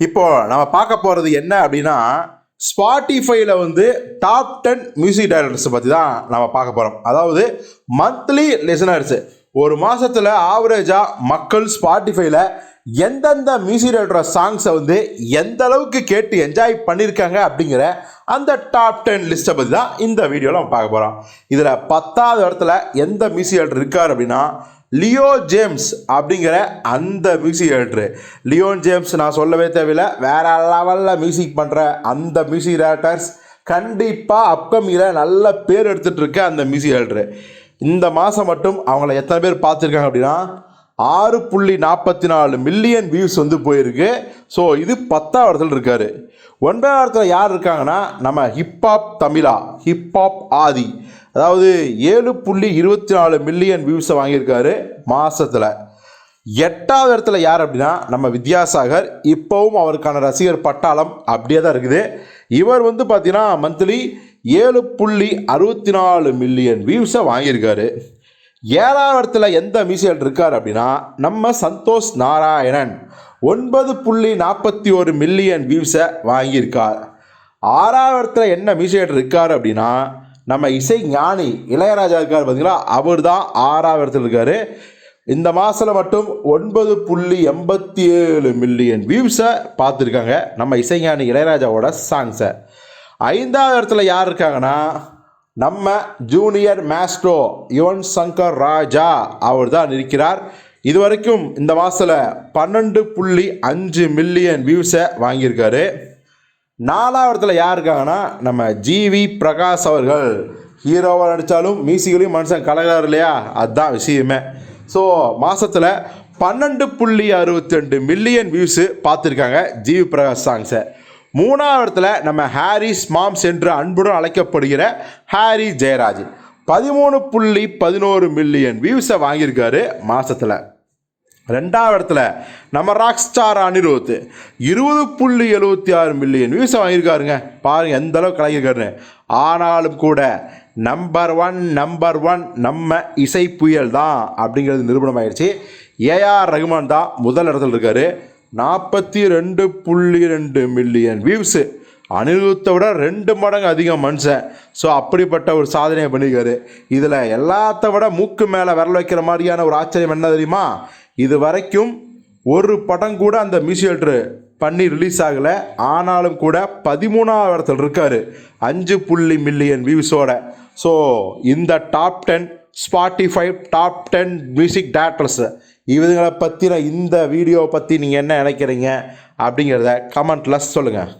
இப்போ நம்ம பார்க்க போகிறது என்ன அப்படின்னா ஸ்பாட்டிஃபைல வந்து டாப் டென் மியூசிக் டைரக்டர்ஸ் பற்றி தான் நம்ம பார்க்க போகிறோம் அதாவது மந்த்லி லிசனர்ஸ் ஒரு மாதத்தில் ஆவரேஜாக மக்கள் ஸ்பாட்டிஃபைல எந்தெந்த மியூசிக் டைரக்டர் சாங்ஸை வந்து எந்த அளவுக்கு கேட்டு என்ஜாய் பண்ணியிருக்காங்க அப்படிங்கிற அந்த டாப் டென் லிஸ்ட்டை பற்றி தான் இந்த வீடியோவில் நம்ம பார்க்க போகிறோம் இதில் பத்தாவது இடத்துல எந்த மியூசிக் டைரக்டர் இருக்கார் அப்படின்னா லியோ ஜேம்ஸ் அப்படிங்கிற அந்த மியூசிக் டேரக்டரு லியோன் ஜேம்ஸ் நான் சொல்லவே தேவையில்லை. வேறு லெவலில் மியூசிக் பண்ணுற அந்த மியூசிக் டேரக்டர்ஸ் கண்டிப்பாக அப்கமிங்கில் நல்ல பேர் எடுத்துகிட்டு இருக்க அந்த மியூசிக் டேரக்டரு இந்த மாதம் மட்டும் அவங்கள எத்தனை பேர் பார்த்துருக்காங்க அப்படின்னா ஆறு புள்ளி நாற்பத்தி நாலு மில்லியன் வியூஸ் வந்து போயிருக்கு. ஸோ இது பத்தாவது இடத்துல இருக்காரு. ஒன்பதாவது இடத்துல யார் இருக்காங்கன்னா நம்ம ஹிப்ஹாப் தமிழா ஹிப்ஹாப் ஆதி. அதாவது ஏழு புள்ளி இருபத்தி நாலு மில்லியன் வியூஸை வாங்கியிருக்காரு மாதத்தில் எட்டாவது இடத்துல யார் அப்படின்னா நம்ம வித்யாசாகர். இப்போவும் அவருக்கான ரசிகர் பட்டாளம் அப்படியே தான் இருக்குது. இவர் வந்து பார்த்தீங்கன்னா மந்த்லி ஏழு புள்ளி அறுபத்தி நாலு மில்லியன் வியூஸை வாங்கியிருக்காரு. ஏழாவது இடத்துல எந்த மியூசியல் இருக்கார் அப்படின்னா நம்ம சந்தோஷ் நாராயணன். ஒன்பது புள்ளி நாற்பத்தி ஒரு மில்லியன் வியூஸை வாங்கியிருக்கார். ஆறாவது இடத்துல என்ன மியூசியல் இருக்கார் அப்படின்னா நம்ம இசை ஞானி இளையராஜா இருக்கார் பார்த்தீங்களா அவர் தான் ஆறாவது இடத்துல இருக்கார். இந்த மாதத்தில் மட்டும் ஒன்பது புள்ளி எண்பத்தி ஏழு மில்லியன் வியூஸை பார்த்துருக்காங்க நம்ம இசைஞானி இளையராஜாவோட சாங்ஸை ஐந்தாவது இடத்துல யார் இருக்காங்கன்னா நம்ம ஜூனியர் மேஸ்ட்ரோ யுவன் சங்கர் ராஜா அவர் தான் இருக்கிறார். இது வரைக்கும் இந்த மாதத்தில் பன்னெண்டு புள்ளி அஞ்சு மில்லியன் வியூஸை வாங்கியிருக்காரு. நாலாவதுல யார் இருக்காங்கன்னா நம்ம ஜிவி பிரகாஷ் அவர்கள். ஹீரோவாக நடித்தாலும் மியூசிக்கலையும் மனுஷன் கலகிறார் இல்லையா? அதுதான் விஷயமே. ஸோ மாதத்தில் பன்னெண்டு புள்ளி அறுபத்தி ரெண்டு மில்லியன் வியூஸு பார்த்துருக்காங்க ஜிவி பிரகாஷ் சாங்ஸை மூணாவது இடத்துல நம்ம ஹாரிஸ் மாம்ஸ் என்று அன்புடன் அழைக்கப்படுகிற ஹாரி ஜெயராஜ். பதிமூணு புள்ளி பதினோரு மில்லியன் வியூஸை வாங்கியிருக்காரு மாதத்தில் ரெண்டாவது இடத்துல நம்ம ராக் ஸ்டார் அனிருத். இருபது புள்ளி எழுபத்தி ஆறு மில்லியன் வியூஸை வாங்கியிருக்காருங்க. பாருங்க எந்த அளவுக்கு கலங்கியிருக்காருன்னு ஆனாலும் கூட நம்பர் ஒன் நம்பர் ஒன் நம்ம இசை புயல் தான் அப்படிங்கிறது நிரூபணமாயிடுச்சு ஏஆர் ரகுமான் தான் முதல் இடத்துல இருக்காரு. நாற்பத்தி ரெண்டு புள்ளி ரெண்டு மில்லியன் வியூஸு அனிருத்தை விட ரெண்டு மடங்கு அதிகம் மனுஷன். ஸோ அப்படிப்பட்ட ஒரு சாதனையை பண்ணிக்காரு இதில் எல்லாத்த விட மூக்கு மேலே விரல் வைக்கிற மாதிரியான ஒரு ஆச்சரியம் என்ன தெரியுமா? இது வரைக்கும் ஒரு படம் கூட அந்த மியூசியல்ட்ரு பண்ணி ரிலீஸ் ஆகலை. ஆனாலும் கூட பதிமூணாவது இடத்துல இருக்கார். அஞ்சு புள்ளி மில்லியன் வியூஸோட ஸோ இந்த top ten Spotify top ten music directors இவங்களை பற்றின இந்த வீடியோவை பற்றி நீங்கள் என்ன நினைக்கிறீங்க அப்படிங்கிறத கமெண்ட்டில் சொல்லுங்கள்